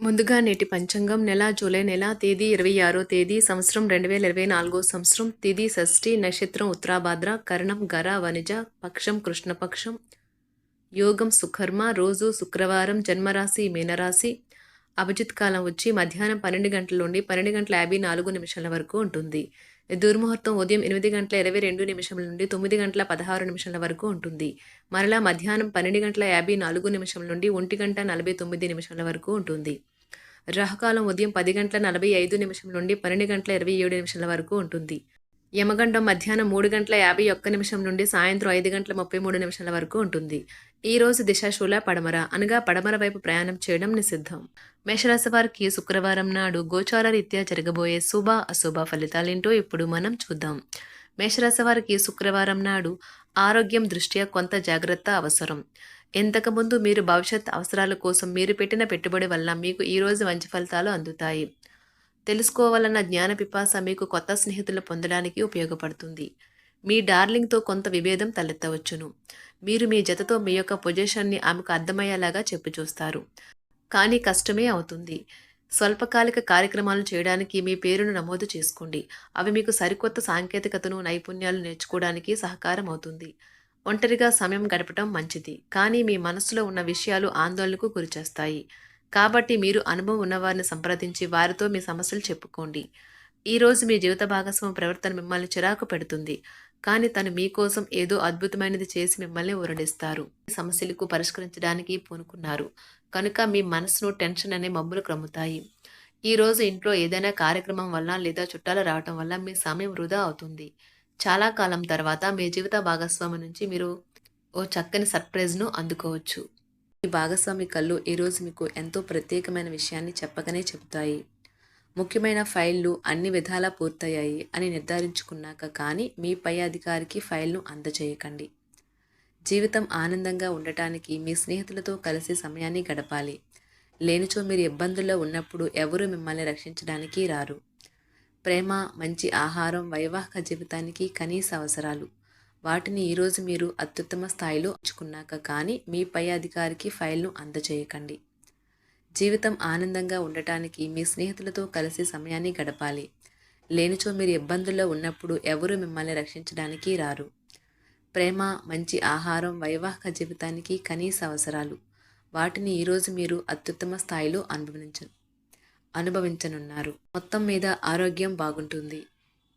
ముందుగా నేటి పంచాంగం నెల జూలై నెల తేదీ ఇరవై ఆరో తేదీ సంవత్సరం రెండు వేల ఇరవై నాలుగో సంవత్సరం. తిది షష్ఠి నక్షత్రం ఉత్తరాభాద్ర కరణం గర వనిజ పక్షం కృష్ణపక్షం యోగం సుకర్మ రోజు శుక్రవారం జన్మరాశి మీనరాశి. అభిజిత్ కాలం వచ్చి మధ్యాహ్నం పన్నెండు గంటల నుండి పన్నెండు గంటల యాభై నాలుగు నిమిషాల వరకు ఉంటుంది. దుర్ముహూర్తం ఉదయం ఎనిమిది గంటల ఇరవై రెండు నిమిషముల నుండి తొమ్మిది గంటల పదహారు నిమిషాల వరకు ఉంటుంది. మరలా మధ్యాహ్నం పన్నెండు గంటల యాభై నాలుగు నిమిషం నుండి ఒంటి గంట నలభై తొమ్మిది నిమిషాల వరకు ఉంటుంది. రాహుకాలం ఉదయం పది గంటల నలభై ఐదు నిమిషం నుండి పన్నెండు గంటల ఇరవై ఏడు నిమిషాల వరకు ఉంటుంది. యమగండం మధ్యాహ్నం మూడు గంటల యాభై ఒక్క నిమిషం నుండి సాయంత్రం ఐదు గంటల ముప్పై మూడు నిమిషాల వరకు ఉంటుంది. ఈ రోజు దిశాశూల పడమర అనగా పడమర వైపు ప్రయాణం చేయడం నిషిద్ధం. మేషరాశి వారికి శుక్రవారం నాడు గోచార రీత్యా జరగబోయే శుభ అశుభ ఫలితాలేంటో ఇప్పుడు మనం చూద్దాం. మేషరాశి వారికి శుక్రవారం నాడు ఆరోగ్యం దృష్ట్యా కొంత జాగ్రత్త అవసరం. ఇంతకుముందు మీరు భవిష్యత్ అవసరాల కోసం మీరు పెట్టిన పెట్టుబడి వల్ల మీకు ఈరోజు మంచి ఫలితాలు అందుతాయి. తెలుసుకోవాలన్న జ్ఞాన పిపాస మీకు కొత్త స్నేహితులు పొందడానికి ఉపయోగపడుతుంది. మీ డార్లింగ్తో కొంత విభేదం తలెత్తవచ్చును. మీరు మీ జతతో మీ యొక్క పొజిషన్ని ఆమెకు అర్థమయ్యేలాగా చెప్పి చూస్తారు. కానీ కష్టమే అవుతుంది. స్వల్పకాలిక కార్యక్రమాలు చేయడానికి మీ పేరును నమోదు చేసుకోండి. అవి మీకు సరికొత్త సాంకేతికతను నైపుణ్యాలు నేర్చుకోవడానికి సహకారం అవుతుంది. ఒంటరిగా సమయం గడపటం మంచిది. కానీ మీ మనసులో ఉన్న విషయాలు ఆందోళనకు గురిచేస్తాయి. కాబట్టి మీరు అనుభవం ఉన్నవారిని సంప్రదించి వారితో మీ సమస్యలు చెప్పుకోండి. ఈరోజు మీ జీవిత భాగస్వామి ప్రవర్తన మిమ్మల్ని చిరాకు పెడుతుంది. కానీ తను మీకోసం ఏదో అద్భుతమైనది చేసి మిమ్మల్ని ఊరడిస్తారు. సమస్యలకు పరిష్కరించడానికి పూనుకున్నారు. కనుక మీ మనసును టెన్షన్ అనే మబ్బులు క్రమ్ముతాయి. ఈ రోజు ఇంట్లో ఏదైనా కార్యక్రమం వల్ల లేదా చుట్టాలు రావటం వల్ల మీ సమయం వృధా అవుతుంది. చాలా కాలం తర్వాత మీ జీవిత భాగస్వామి నుంచి మీరు ఓ చక్కని సర్ప్రైజ్ను అందుకోవచ్చు. మీ భాగస్వామి కళ్ళు ఈరోజు మీకు ఎంతో ప్రత్యేకమైన విషయాన్ని చెప్పకనే చెబుతాయి. ముఖ్యమైన ఫైళ్ళు అన్ని విధాలా పూర్తయ్యాయి అని నిర్ధారించుకున్నాక కానీ మీ పై అధికారికి ఫైల్ను అందజేయకండి. జీవితం ఆనందంగా ఉండటానికి మీ స్నేహితులతో కలిసి సమయాన్ని గడపాలి. లేనిచో మీరు ఇబ్బందుల్లో ఉన్నప్పుడు ఎవరు మిమ్మల్ని రక్షించడానికి రారు. ప్రేమ మంచి ఆహారం వైవాహిక జీవితానికి కనీస అవసరాలు. వాటిని ఈరోజు మీరు అత్యుత్తమ స్థాయిలో ఉంచుకున్నాక కానీ మీ పై అధికారికి ఫైల్ను అందజేయకండి. జీవితం ఆనందంగా ఉండటానికి మీ స్నేహితులతో కలిసి సమయాన్ని గడపాలి. లేనిచో మీరు ఇబ్బందుల్లో ఉన్నప్పుడు ఎవరు మిమ్మల్ని రక్షించడానికి రారు. ప్రేమ మంచి ఆహారం వైవాహిక జీవితానికి కనీస అవసరాలు. వాటిని ఈరోజు మీరు అత్యుత్తమ స్థాయిలో అనుభవించ అనుభవించనున్నారు. మొత్తం మీద ఆరోగ్యం బాగుంటుంది.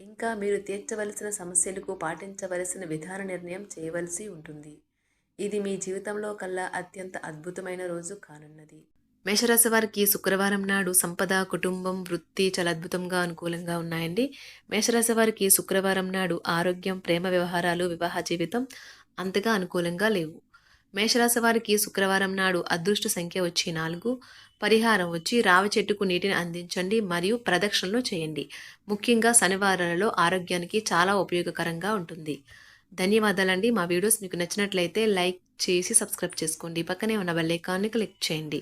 ఇంకా మీరు తీర్చవలసిన సమస్యలకు పాటించవలసిన విధాన నిర్ణయం చేయవలసి ఉంటుంది. ఇది మీ జీవితంలో కల్లా అత్యంత అద్భుతమైన రోజు కానున్నది. మేషరాశి వారికి శుక్రవారం నాడు సంపద కుటుంబం వృత్తి చాలా అద్భుతంగా అనుకూలంగా ఉన్నాయండి. మేషరాశి వారికి శుక్రవారం నాడు ఆరోగ్యం ప్రేమ వ్యవహారాలు వివాహ జీవితం అంతగా అనుకూలంగా లేవు. మేషరాశి వారికి శుక్రవారం నాడు అదృష్ట సంఖ్య వచ్చి నాలుగు పరిహారం వచ్చి రావి చెట్టుకు నీటిని అందించండి మరియు ప్రదక్షిణలు చేయండి. ముఖ్యంగా శనివారాలలో ఆరోగ్యానికి చాలా ఉపయోగకరంగా ఉంటుంది. ధన్యవాదాలండి. మా వీడియోస్ మీకు నచ్చినట్లయితే లైక్ చేసి సబ్స్క్రైబ్ చేసుకోండి. పక్కనే ఉన్న బెల్ ఐకాన్ని క్లిక్ చేయండి.